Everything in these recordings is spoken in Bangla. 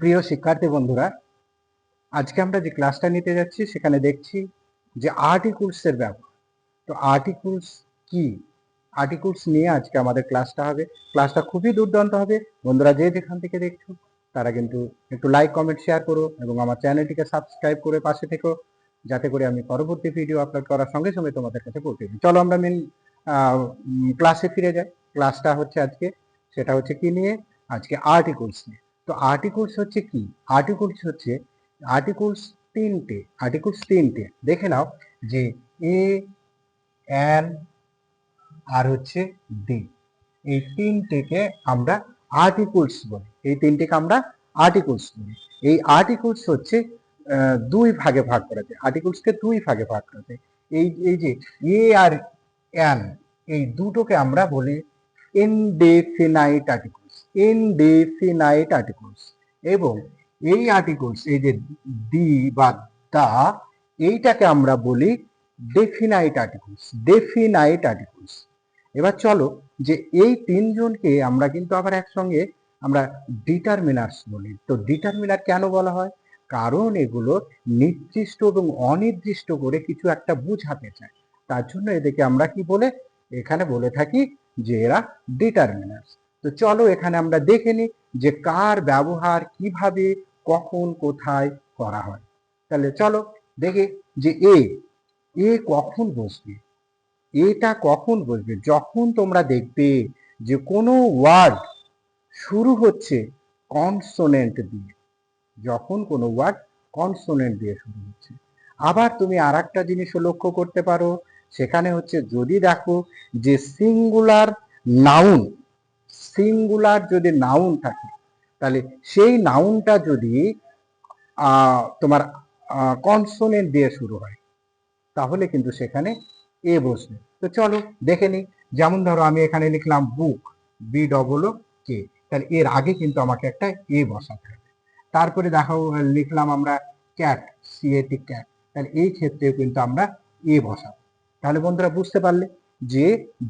প্রিয় শিক্ষার্থী বন্ধুরা, আজকে আমরা যে ক্লাসটা নিতে যাচ্ছি, সেখানে দেখছি যে আর্টিকুলসের ব্যবহার। তো আর্টিকুলস কি? আর্টিকুলস নিয়ে আজকে আমাদের ক্লাসটা হবে। ক্লাসটা খুবই দুর্দান্ত হবে। বন্ধুরা, যে যেখান থেকে দেখছ, তারা কিন্তু একটু লাইক কমেন্ট শেয়ার করো এবং আমার চ্যানেলটিকে সাবস্ক্রাইব করে পাশে থেকো, যাতে করে আমি পরবর্তী ভিডিও আপলোড করার সঙ্গে সঙ্গে তোমাদের কাছে পৌঁছে দিই। চলো আমরা মেন ক্লাসে ফিরে যাই। ক্লাসটা হচ্ছে আজকে, সেটা হচ্ছে কি নিয়ে? আজকে আর্টিকুলস নিয়ে। তো আর্টিকলস হচ্ছে কি? আর্টিকুলস হচ্ছে আর্টিকলস তিনটে আর্টিকুলস তিনটে। দেখে নাও যে এ এন আর হচ্ছে ডি এই তিনটেকে আমরা আর্টিকলস বলি। এই তিনটেকে আমরা আর্টিকলস বলি। এই আর্টিকলস হচ্ছে দুই ভাগে ভাগ করা যায়। আর্টিকুলসকে দুই ভাগে ভাগ করা যায়। এই এই যে এ আর এন এই দুটোকে আমরা বলি ইনডেফিনাইট আর্টিকুলস ইনডেফিনাইট আর্টিকুলস এবং এই আর্টিকলস এই যে দি বা দা এইটাকে আমরা বলি ডেফিনাইট আর্টিকুলস ডেফিনাইট আর্টিকুলস এবার চলো যে এই তিনজনকে আমরা কিন্তু আবার একসঙ্গে আমরা ডিটারমিনার্স বলি। তো ডিটারমিনার কেন বলা হয়? কারণ এগুলো নির্দিষ্ট এবং অনির্দিষ্ট করে কিছু একটা বুঝাতে চায়। তার জন্য এদেরকে আমরা কি বলে, এখানে বলে থাকি যে এরা ডিটারমিনার্স তো চলো এখানে আমরা দেখে নিই যে কার ব্যবহার কীভাবে, কখন, কোথায় করা হয়। তাহলে চলো দেখে যে এ এ কখন বসবে? এটা কখন বসবে? যখন তোমরা দেখবে যে কোনো ওয়ার্ড শুরু হচ্ছে কনসোনেন্ট দিয়ে, যখন কোনো ওয়ার্ড কনসোনেন্ট দিয়ে শুরু হচ্ছে। আবার তুমি আর একটা জিনিসও লক্ষ্য করতে পারো, সেখানে হচ্ছে যদি দেখো যে সিঙ্গুলার নাউন সিঙ্গুলার যদি নাউন থাকে, তাহলে সেই নাউনটা যদি তোমার কনসোনেন্ট দিয়ে শুরু হয়, তাহলে কিন্তু সেখানে এ বসবে। তো চলো দেখে নিই। যেমন ধরো আমি এখানে লিখলাম বুক বি ডবল ও কে তাহলে এর আগে কিন্তু আমাকে একটা এ বসাতে হবে। তারপরে দেখো, লিখলাম আমরা ক্যাট সিএটি ক্যাট তাহলে এই ক্ষেত্রেও কিন্তু আমরা এ বসাবো। তাহলে বন্ধুরা বুঝতে পারলে যে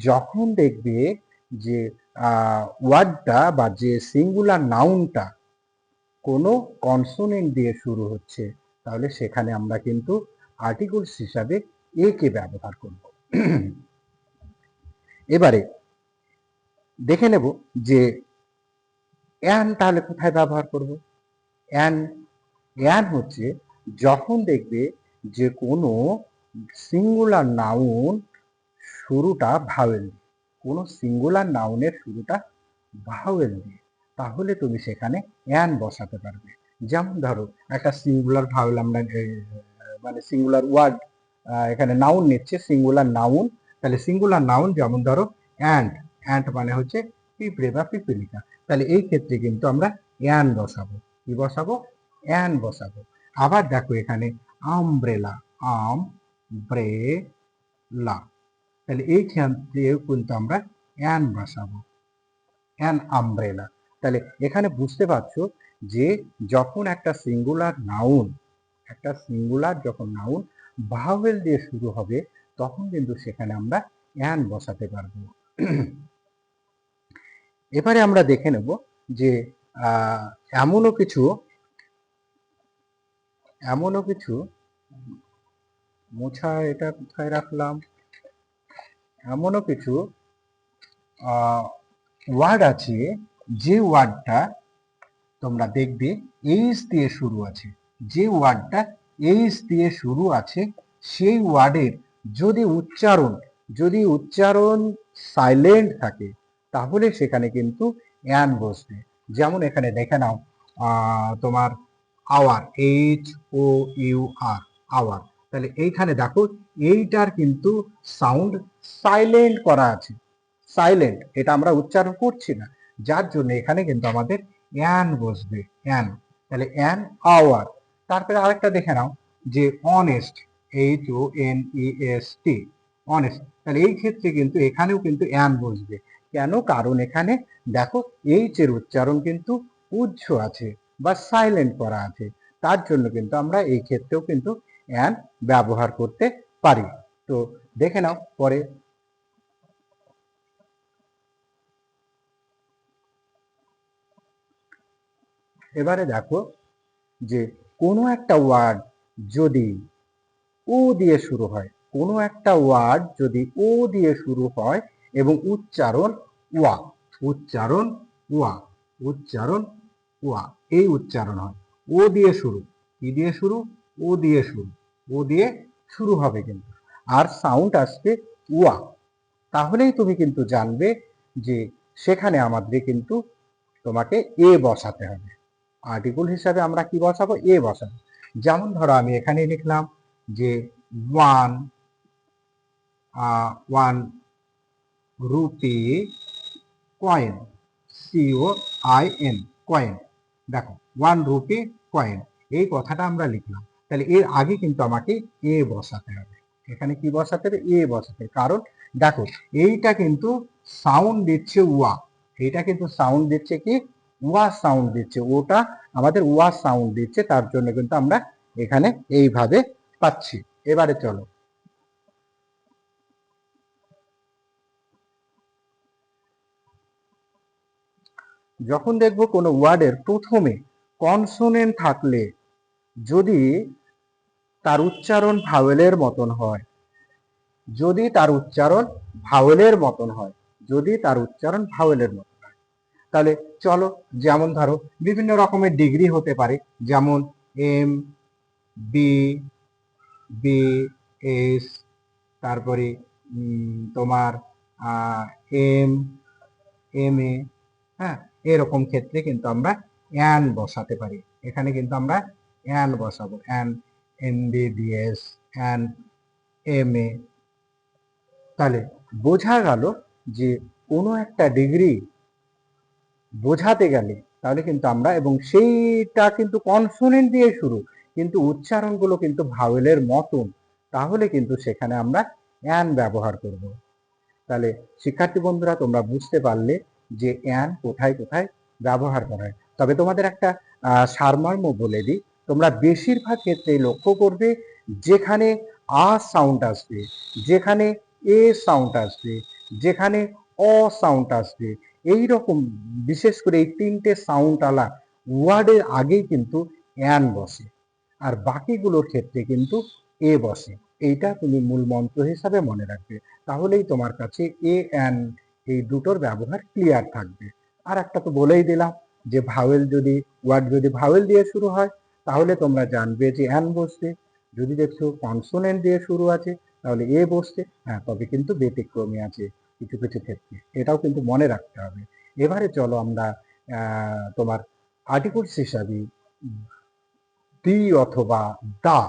যখন দেখবে যে ওয়ার্ডটা বা যে সিঙ্গুলার নাউনটা কোনো কনসোনেন্ট দিয়ে শুরু হচ্ছে, তাহলে সেখানে আমরা কিন্তু আর্টিকলস হিসাবে এ কে ব্যবহার করব। এবারে দেখে নেব যে অ্যান তাহলে কোথায় ব্যবহার করব? অ্যান অ্যান হচ্ছে যখন দেখবে যে কোনো সিঙ্গুলার নাউন শুরুটা ভাওয়েল কোনো সিঙ্গুলার নাউনের শুরুটা ভাওয়েল দিয়ে, তাহলে তুমি সেখানে অ্যান বসাতে পারবে। যেমন ধরো, একটা সিঙ্গুলার ভাওয়েল আমরা মানে সিঙ্গুলার ওয়ার্ড এখানে নাউন নিচ্ছে সিঙ্গুলার নাউন তাহলে সিঙ্গুলার নাউন যেমন ধরো অ্যান্ড অ্যান্ড মানে হচ্ছে পিঁপড়ে বা পিপিলিকা তাহলে এই ক্ষেত্রে কিন্তু আমরা অ্যান বসাবো। কি বসাবো? অ্যান বসাবো। আবার দেখো এখানে আমব্রেলা আম ব্রেলা তাহলে এই ক্ষেত্রেও কিন্তু আমরা অ্যান বসাবো। An umbrella. তাহলে এখানে বুঝতে পারছ যে যখন একটা সিঙ্গুলার নাউন, একটা সিঙ্গুলার যখন নাউন ভাওয়েল দিয়ে শুরু হবে, তখন কিন্তু সেখানে আমরা অ্যান বসাতে পারব। এবারে আমরা দেখে নেব যে এমনও কিছু এমনও কিছু, মোছা এটা কোথায় রাখলাম? এমনও কিছু ওয়ার্ড আছে, যে ওয়ার্ডটা তোমরা দেখবে এইচ দিয়ে শুরু আছে। যে ওয়ার্ডটা এইচ দিয়ে শুরু আছে, সেই ওয়ার্ডের যদি উচ্চারণ যদি উচ্চারণ সাইলেন্ট থাকে, তাহলে সেখানে কিন্তু অ্যান বসবে। যেমন এখানে দেখে নাও তোমার hour H O U R hour তাহলে এইখানে দেখো, এইটার কিন্তু সাউন্ড সাইলেন্ট করা আছে। সাইলেন্ট এটা আমরা উচ্চারণ করছি না। যার জন্য এখানে কিন্তু আমাদের অ্যান বসবে অ্যান তাহলে অ্যান আওয়ার তারপরে আরেকটা দেখে নাও, যে honest H O N E S T honest তাহলে এই ক্ষেত্রে কিন্তু এখানেও কিন্তু অ্যান বসবে। কেন? কারণ এখানে দেখো এইচ এর উচ্চারণ কিন্তু উজ্জ আছে বা সাইলেন্ট করা আছে। তার জন্য কিন্তু আমরা এই ক্ষেত্রেও কিন্তু অ্যান ব্যবহার করতে পারি। তো দেখে নাও পরে। এবারে দেখো যে কোনো একটা ওয়ার্ড যদি ও দিয়ে শুরু হয়, কোনো একটা ওয়ার্ড যদি ও দিয়ে শুরু হয় এবং উচ্চারণ ওয়া উচ্চারণ ওয়া উচ্চারণ ওয়া, এই উচ্চারণ হয়। ও দিয়ে শুরু, কি দিয়ে শুরু? ও দিয়ে শুরু, ও দিয়ে শুরু হবে কিন্তু। আর সাউন্ড আসবে ওয়া তাহলেই তুমি কিন্তু জানবে যে সেখানে আমাদের কিন্তু তোমাকে এ বসাতে হবে। আর্টিকেল হিসাবে আমরা কি বসাবো? এ বসাবো। যেমন ধরো আমি এখানে লিখলাম যে one one rupee coin C O I N coin দেখো ওয়ান রুপি কয়েন এই কথাটা আমরা লিখলাম। তাহলে এর আগে কিন্তু আমাকে এ বসাতে হবে। এখানে কি বসাতে হবে? এ বসাতে কারণ দেখো, এইটা কিন্তু সাউন্ড দিচ্ছে ওয়া এইটা কিন্তু সাউন্ড দিচ্ছে কি? ওয়া সাউন্ড দিচ্ছে। ওটা আমাদের ওয়া সাউন্ড দিচ্ছে। তার জন্য কিন্তু আমরা এখানে এইভাবে পাচ্ছি। এবারে চলো। যখন দেখব কোনো ওয়ার্ডের প্রথমে কনসোনেন্ট থাকলে যদি তার উচ্চারণ ভাওয়েলের মতন হয়, যদি তার উচ্চারণ ভাওয়েলের মতন হয়, যদি তার উচ্চারণ ভাওয়েলের মতন হয়, তাহলে চলো যেমন ধরো বিভিন্ন রকমের ডিগ্রি হতে পারে, যেমন এম বি বি এস তারপরে তোমার এম এম এ হ্যাঁ এরকম ক্ষেত্রে কিন্তু আমরা অ্যান বসাতে পারি। এখানে কিন্তু আমরা অ্যান বসাবো an S an M A তাহলে বোঝা গেল যে কোনো একটা ডিগ্রি বোঝাতে গেলে তাহলে কিন্তু আমরা, এবং সেইটা কিন্তু কনসোনেন্ট দিয়ে শুরু, কিন্তু উচ্চারণগুলো কিন্তু ভাওয়েলের মতন, তাহলে কিন্তু সেখানে আমরা অ্যান ব্যবহার করব। তাহলে শিক্ষার্থী বন্ধুরা, তোমরা বুঝতে পারলে যে অ্যান কোথায় কোথায় ব্যবহার করা হয়। তবে তোমাদের একটা সারমর্ম বলে দিই তোমরা বেশিরভাগ ক্ষেত্রেই লক্ষ্য করবে যেখানে আ সাউন্ড আসবে, যেখানে এ সাউন্ড আসবে, যেখানে অ সাউন্ড আসবে। এই রকম বিশেষ করে এই তিনটে সাউন্ড আলা ওয়ার্ডের আগেই কিন্তু অ্যান বসে আর বাকিগুলোর ক্ষেত্রে কিন্তু এ বসে। এইটা তুমি মূল মন্ত্র হিসাবে মনে রাখবে। তাহলেই তোমার কাছে এ অ্যান এই দুটোর ব্যবহার ক্লিয়ার থাকবে। আর একটা তো বলেই দিলাম যে ভাওয়েল যদি ওয়ার্ড যদি ভাওয়েল দিয়ে শুরু হয় তাহলে তোমরা জানবে যে অ্যান বসবে যদি দেখছ কনসোনেন্ট দিয়ে শুরু আছে, তাহলে এ বসছে হ্যাঁ তবে কিন্তু ব্যতিক্রমী আছে কিছু কিছু ক্ষেত্রে। এটাও কিন্তু মনে রাখতে হবে। এবারে চলো আমরা তোমার আর্টিকেলস হিসাবে দি অথবা দা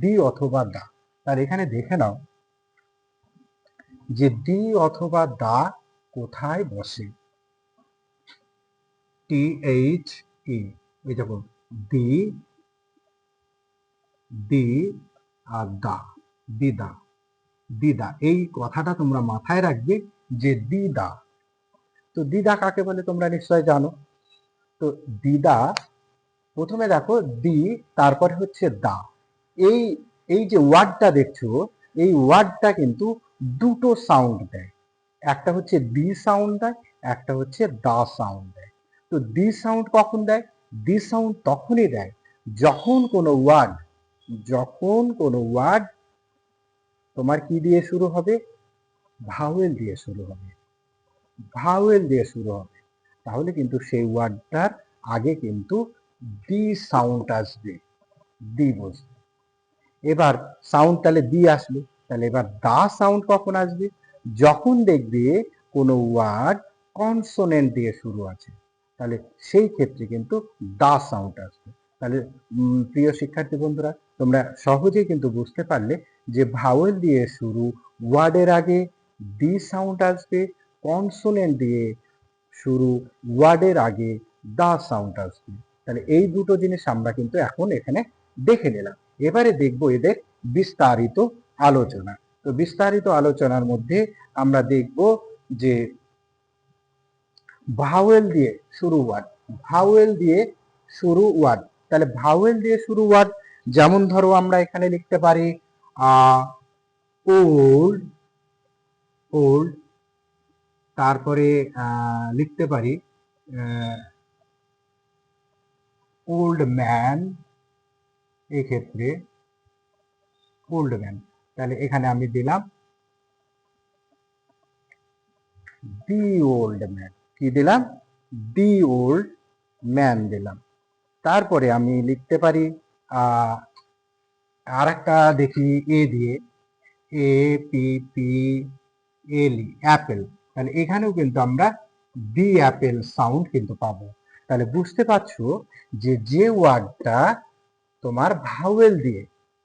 দি অথবা দা। তার এখানে দেখে নাও যে দি অথবা দা কোথায় বসে। টি এইচ ই এই দেখো দি দি আর দা দিদা দিদা এই কথাটা তোমরা মাথায় রাখবে যে দিদা তো দিদা কাকে বলে তোমরা নিশ্চয় জানো? তো দিদা প্রথমে দেখো দি, তারপরে হচ্ছে দা। এই এই যে ওয়ার্ডটা দেখছ, এই ওয়ার্ডটা কিন্তু দুটো সাউন্ড দেয়। একটা হচ্ছে দি সাউন্ড দেয়, একটা হচ্ছে দা সাউন্ড দেয়। তো দি সাউন্ড কখন দেয়? দি সাউন্ড তখনই দেয়। যখন কোনো ওয়ার্ড যখন কোনো ওয়ার্ড তোমার কি দিয়ে শুরু হবে? ভাওয়েল দিয়ে শুরু হবে। ভাওয়েল দিয়ে শুরু হবে। তাহলে কিন্তু সেই ওয়ার্ডটার আগে কিন্তু দি সাউন্ড আসবে। দি বসবে। এবার সাউন্ড তাহলে দি আসবে তাহলে এবার দা সাউন্ড কখন আসবে? যখন দেখবে কোনো ওয়ার্ড কনসোনেন্ট দিয়ে শুরু আছে, তাহলে সেই ক্ষেত্রে কিন্তু দা সাউন্ড আসবে। তাহলে প্রিয় শিক্ষার্থী বন্ধুরা তোমরা সহজেই কিন্তু বুঝতে পারলে যে ভাওয়েল দিয়ে শুরু ওয়ার্ডের আগে ডি সাউন্ড আসবে কনসোনেন্ট দিয়ে শুরু ওয়ার্ডের আগে, দা সাউন্ড আসবে। তাহলে এই দুটো জিনিস আমরা কিন্তু এখন এখানে দেখে নিলাম। এবারে দেখব এদের বিস্তারিত আলোচনা। তো বিস্তারিত আলোচনার মধ্যে আমরা দেখব যে ভাওয়েল দিয়ে শুরু ওয়ার্ড ভাওয়েল দিয়ে শুরু ওয়ার্ড তাহলে ভাওয়েল দিয়ে শুরু ওয়ার্ড যেমন ধরো আমরা এখানে লিখতে পারি ওল্ড ওল্ড তারপরে লিখতে পারি ওল্ড ম্যান এক্ষেত্রে ওল্ড ম্যান তাহলে এখানে আমি দিলাম দি ওল্ড ম্যান কি দিলাম? দি ওল্ড ম্যান দিলাম। তারপরে আমি লিখতে পারি আর একটা দেখি এ দিয়ে A P P L E apple তাহলে এখানেও কিন্তু আমরা দি অ্যাপেল সাউন্ড কিন্তু পাবো। তাহলে বুঝতে পারছ যে যে ওয়ার্ডটা তোমার ভাওয়েল দিয়ে,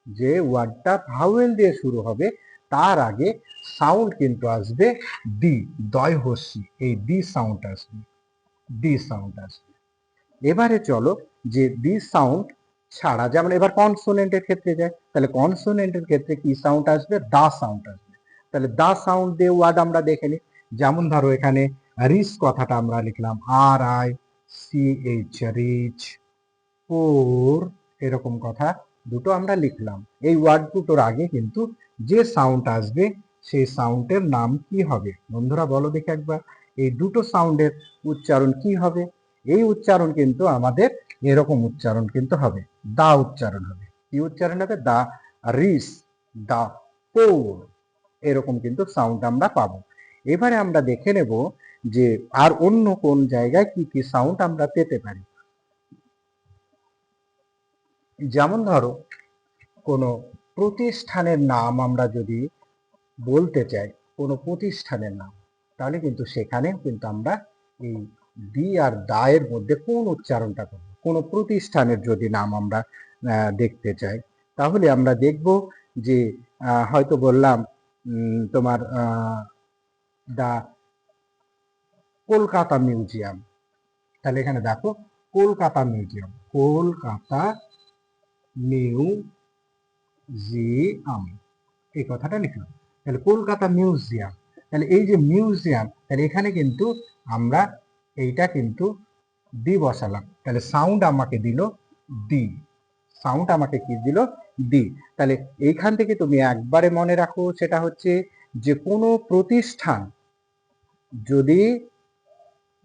যে ওয়ার্ডটা ভাওয়েল দিয়ে শুরু হবে, তার আগে সাউন্ড কিন্তু আসবে দি দয় হস্যি এই দি সাউন্ড আসবে দি সাউন্ড আসবে। এবারে চলো যে দি সাউন্ড ছাড়া যেমন এবার কনসোনেন্টের ক্ষেত্রে যায়। তাহলে কনসোনেন্টের ক্ষেত্রে কি সাউন্ড আসবে? দা সাউন্ড আসবে। তাহলে দা সাউন্ড দিয়ে ওয়ার্ড আমরা দেখে নিই। যেমন ধরো এখানে রিচ কথাটা আমরা লিখলাম। R I C H rich poor এরকম কথা দুটো আমরা লিখলাম। এই ওয়ার্ড দুটোর আগে কিন্তু যে সাউন্ড আসবে, সেই সাউন্ডের নাম কি হবে? বন্ধুরা বলো দেখে একবার। এই দুটো সাউন্ডের উচ্চারণ কি হবে? এই উচ্চারণ কিন্তু আমাদের এরকম উচ্চারণ কিন্তু হবে। দা উচ্চারণ হবে। কি উচ্চারণ হবে? The rich, the poor. এরকম কিন্তু সাউন্ড আমরা পাবো। এবারে আমরা দেখে নেব যে আর অন্য কোন জায়গায় কি কি সাউন্ড আমরা পেতে পারি। যেমন ধরো, কোনো প্রতিষ্ঠানের নাম আমরা যদি বলতে চাই, কোনো প্রতিষ্ঠানের নাম, তাহলে কিন্তু সেখানে কিন্তু আমরা এই দি আর দায়ের মধ্যে কোন উচ্চারণটা করব কোনো প্রতিষ্ঠানের যদি নাম আমরা দেখতে চাই, তাহলে আমরা দেখব যে হয়তো বললাম তোমার দা কলকাতা মিউজিয়াম। তাহলে এখানে দেখো, কলকাতা মিউজিয়াম কলকাতা মিউজিয়াম। এই কথাটা লিখলাম। তাহলে কলকাতা মিউজিয়াম, তাহলে এই যে মিউজিয়াম, তাহলে এখানে কিন্তু আমরা, এইটা কিন্তু দি বসালাম। তাহলে সাউন্ড আমাকে দিল ডি সাউন্ড আমাকে কি দিল? দি তাহলে এইখান থেকে তুমি একবারে মনে রাখো, সেটা হচ্ছে যে কোনো প্রতিষ্ঠান যদি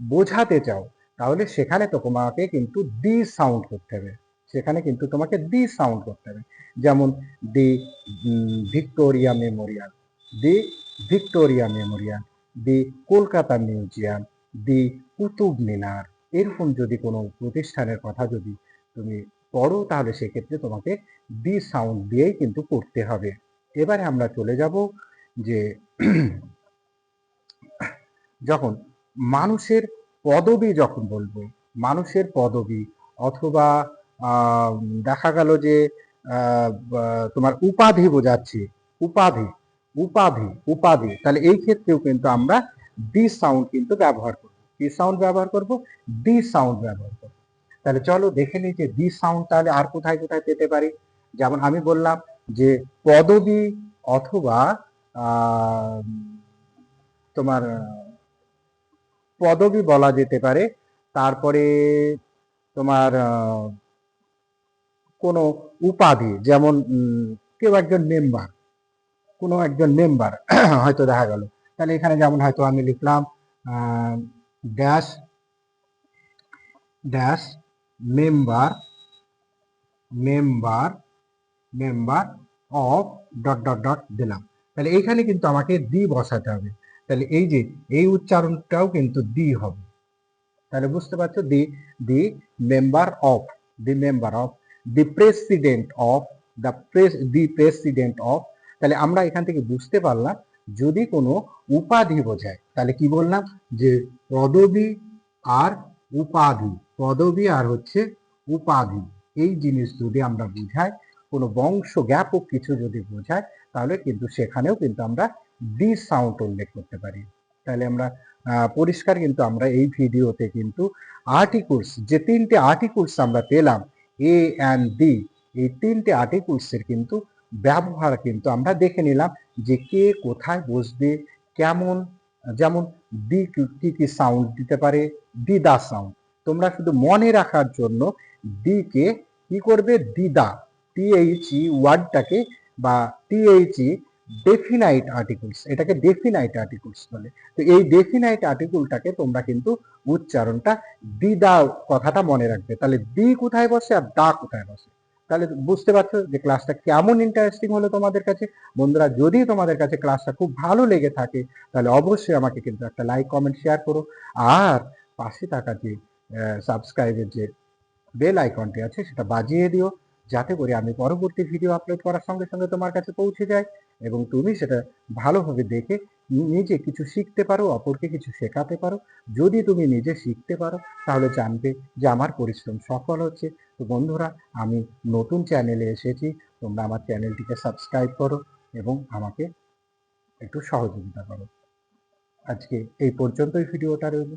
বোঝাতে চাও, তাহলে সেখানে তো তোমাকে কিন্তু দি সাউন্ড করতে হবে। সেখানে কিন্তু তোমাকে দি সাউন্ড করতে হবে। যেমন the Victoria Memorial the Victoria Memorial the Kolkata museum the Qutub Minar এরকম যদি কোনো প্রতিষ্ঠানের কথা যদি তুমি পড়ো, তাহলে সেক্ষেত্রে তোমাকে দি সাউন্ড দিয়েই কিন্তু করতে হবে। এবারে আমরা চলে যাব যে যখন মানুষের পদবি যখন বলব, মানুষের পদবি অথবা দেখা গেল যে তোমার উপাধি বোঝাচ্ছি, উপাধি উপাধি উপাধি, তাহলে এই ক্ষেত্রেও কিন্তু আমরা দি সাউন্ড কিন্তু ব্যবহার করব। কি সাউন্ড ব্যবহার করব? দি সাউন্ড ব্যবহার করব। তাহলে চলো দেখে নিই যে দি সাউন্ড তাহলে আর কোথায় কোথায় পেতে পারি। যেমন আমি বললাম যে পদবি অথবা তোমার, পদবি বলা যেতে পারে। তারপরে তোমার, কোনো উপাধি, যেমন কেউ একজন মেম্বার কোনো একজন মেম্বার হয়তো দেখা গেল। তাহলে এখানে যেমন হয়তো আমি লিখলাম dash dash member member member of dot dot dot দিলাম। তাহলে এইখানে কিন্তু আমাকে দি বসাতে হবে। তাহলে এই যে, এই উচ্চারণটাও কিন্তু দি হবে। তাহলে বুঝতে পারছ? The the member of the member of the president of the press the president of তাহলে আমরা এখান থেকে বুঝতে পারলাম, যদি কোনো উপাধি বোঝায় তাহলে কি বললাম? যে পদবি আর উপাধি, পদবি আর হচ্ছে উপাধি, এই জিনিস যদি আমরা বুঝাই, কোনো বংশ জ্ঞাপক কিছু যদি বোঝায় তাহলে কিন্তু সেখানেও কিন্তু আমরা দি সাউন্ড উল্লেখ করতে পারি। তাহলে আমরা পরিষ্কার কিন্তু আমরা এই ভিডিওতে কিন্তু আর্টিকুলস, যে তিনটে আর্টিকুলস আমরা পেলাম, এ অ্যান্ড ডি এই তিনটে আর্টিকুলসের কিন্তু ব্যবহার কিন্তু আমরা দেখে নিলাম যে কে কোথায় বসবে, কেমন যেমন দি কি- কি সাউন্ড দিতে পারে দিদা সাউন্ড তোমরা শুধু মনে রাখার জন্য দিকে কি করবে? দিদা টিএইচই ওয়ার্ডটাকে বা T H E definite articles এটাকে ডেফিনাইট আর্টিকলস বলে। তো এই ডেফিনাইট আর্টিকেলটাকে তোমরা কিন্তু উচ্চারণটা দি দা কথাটা মনে রাখবে। তাহলে দি কোথায় বসে আর দা কোথায় বসে? তাহলে বুঝতে পারছ যে ক্লাসটা কেমন ইন্টারেস্টিং হলো তোমাদের কাছে? বন্ধুরা, যদি তোমাদের কাছে ক্লাসটা খুব ভালো লেগে থাকে, তাহলে অবশ্যই আমাকে কিন্তু একটা লাইক কমেন্ট শেয়ার করো। আর পাশে থাকা যে সাবস্ক্রাইবের যে বেল আইকনটি আছে, সেটা বাজিয়ে দিও, যাতে করে আমি পরবর্তী ভিডিও আপলোড করার সঙ্গে সঙ্গে তোমার কাছে পৌঁছে যায় এবং তুমি সেটা ভালোভাবে দেখে নিজে কিছু শিখতে পারো, অপরকে কিছু শেখাতে পারো। যদি তুমি নিজে শিখতে পারো, তাহলে জানবে যে আমার পরিশ্রম সফল হচ্ছে। তো বন্ধুরা, আমি নতুন চ্যানেলে এসেছি, তোমরা আমার চ্যানেলটিকে সাবস্ক্রাইব করো এবং আমাকে একটু সহযোগিতা করো। আজকে এই পর্যন্তই ভিডিওটা রইল।